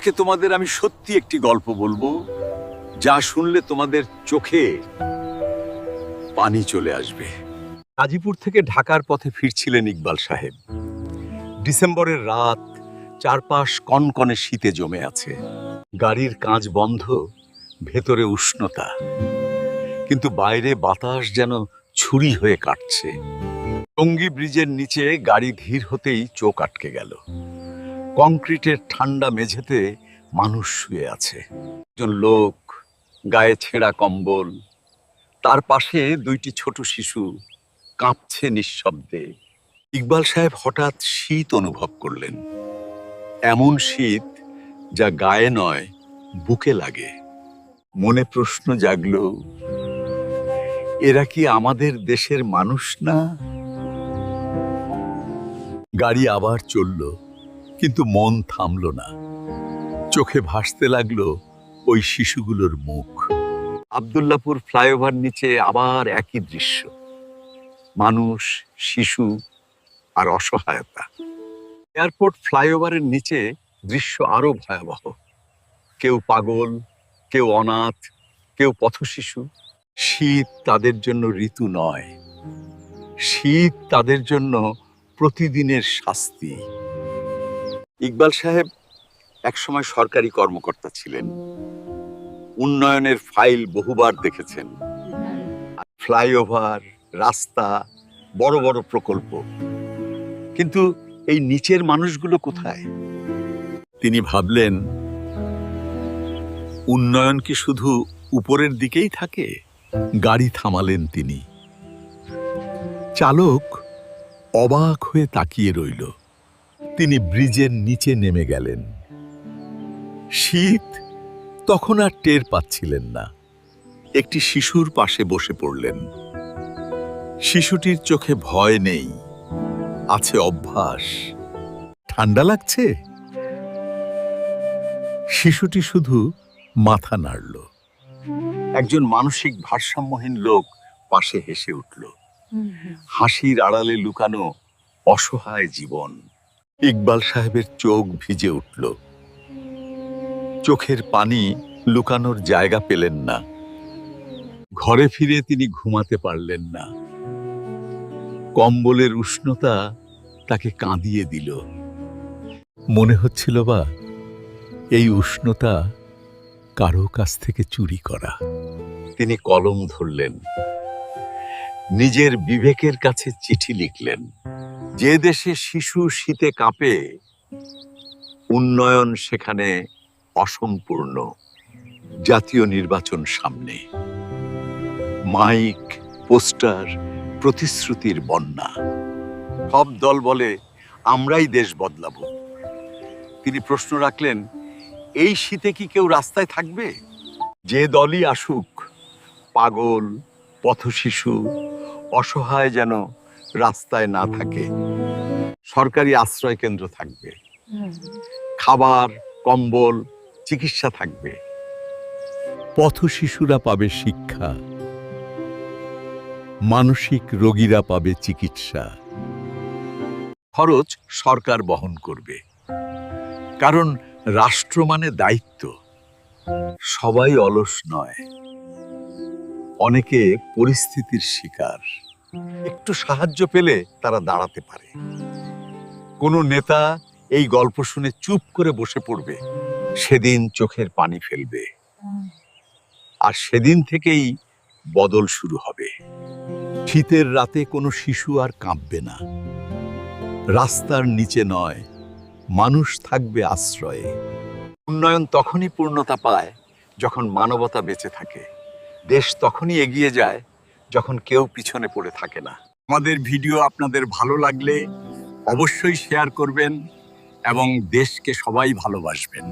আজকে তোমাদের আমি সত্যি একটি গল্প বলব, যা শুনলে তোমাদের চোখে পানি চলে আসবে। গাজীপুর থেকে ঢাকার পথে ফিরছিলেন ইকবাল সাহেব। ডিসেম্বরের রাত চারপাশ কনকনে শীতে জমে আছে। গাড়ির কাঁচ বন্ধ, ভেতরে উষ্ণতা। কিন্তু বাইরে বাতাস যেন ছুরি হয়ে কাটছে। টঙ্গী ব্রিজের নিচে গাড়ি ধীর হতেই চোখ আটকে গেল। কংক্রিটের ঠান্ডা মেঝেতে মানুষ শুয়ে আছে। একজন লোক গায়ে ছেঁড়া কম্বল, তার পাশে দুইটি ছোট শিশু কাঁপছে নিঃশব্দে। ইকবাল সাহেব হঠাৎ শীত অনুভব করলেন। এমন শীত যা গায়ে নয়, বুকে লাগে। মনে প্রশ্ন জাগল, এরা কি আমাদের দেশের মানুষ না? গাড়ি আবার চলল। কিন্তু মন থামল না। চোখে ভাসতে লাগল ওই শিশুগুলোর মুখ। আবদুল্লাপুর ফ্লাইওভার নিচে আবার একই দৃশ্য। মানুষ, শিশু আর অসহায়তা। এয়ারপোর্ট ফ্লাইওভারের নিচে দৃশ্য আরও ভয়াবহ। কেউ পাগল, কেউ অনাথ, কেউ পথশিশু শীত তাদের জন্য ঋতু নয়। শীত তাদের জন্য প্রতিদিনের শাস্তি। ইকবাল সাহেব একসময় সরকারি কর্মকর্তা ছিলেন। উন্নয়নের ফাইল বহুবার দেখেছেন। ফ্লাইওভার, রাস্তা, বড় বড় প্রকল্প। কিন্তু এই নিচের মানুষগুলো কোথায়? তিনি ভাবলেন, উন্নয়ন কি শুধু উপরের দিকেই থাকে? গাড়ি থামালেন তিনি। চালক অবাক হয়ে তাকিয়ে রইল। তিনি ব্রিজের নিচে নেমে গেলেন। শীত তখন আর টের পাচ্ছিলেন না। একটি শিশুর পাশে বসে পড়লেন। শিশুটির চোখে ভয় নেই আছে অভ্যাস। ঠান্ডা লাগছে? শিশুটি শুধু মাথা নাড়ল। একজন মানসিক ভারসাম্যহীন লোক পাশে হেসে উঠল। হাসির আড়ালে লুকানো অসহায় জীবন। ইকবাল সাহেবের চোখ ভিজে উঠল। চোখের পানি লুকানোর জায়গা পেলেন না। ঘরে ফিরে তিনি ঘুমাতে পারলেন না। কম্বলের উষ্ণতা তাকে কাঁদিয়ে দিল। মনে হচ্ছিল বা এই উষ্ণতা কারও কাছ থেকে চুরি করা। তিনি কলম ধরলেন। নিজের বিবেকের কাছে চিঠি লিখলেন। যে দেশে শিশু শীতে কাঁপে, উন্নয়ন সেখানে অসম্পূর্ণ। জাতীয় নির্বাচন সামনে। মাইক, পোস্টার, প্রতিশ্রুতির বন্যা। সব দল বলে, আমরাই দেশ বদলাবো। তিনি প্রশ্ন রাখলেন, এই শীতে কি কেউ রাস্তায় থাকবে? যে দলই আসুক, পাগল, পথশিশু, অসহায় যেন রাস্তায় না থাকে। সরকারি আশ্রয় কেন্দ্র থাকবে। খাবার কম্বল চিকিৎসা থাকবে। পথ শিশুরা পাবে শিক্ষা। মানসিক রোগীরা পাবে চিকিৎসা। খরচ সরকার বহন করবে। কারণ রাষ্ট্র মানে দায়িত্ব। সবাই অলস নয়। অনেকে পরিস্থিতির শিকার। একটু সাহায্য পেলে তারা দাঁড়াতে পারে। কোনো নেতা এই গল্প শুনে চুপ করে বসে পড়বে। সেদিন চোখের পানি ফেলবে। আর সেদিন থেকেই বদল শুরু হবে। শীতের রাতে কোনো শিশু আর কাঁপবে না। রাস্তার নিচে নয়, মানুষ থাকবে আশ্রয়ে। উন্নয়ন তখনই পূর্ণতা পায় যখন মানবতা বেঁচে থাকে। দেশ তখনই এগিয়ে যায় যখন কেউ পিছনে পড়ে থাকে না। আমাদের ভিডিও আপনাদের ভালো লাগলে অবশ্যই শেয়ার করবেন এবং দেশকে সবাই ভালোবাসবেন।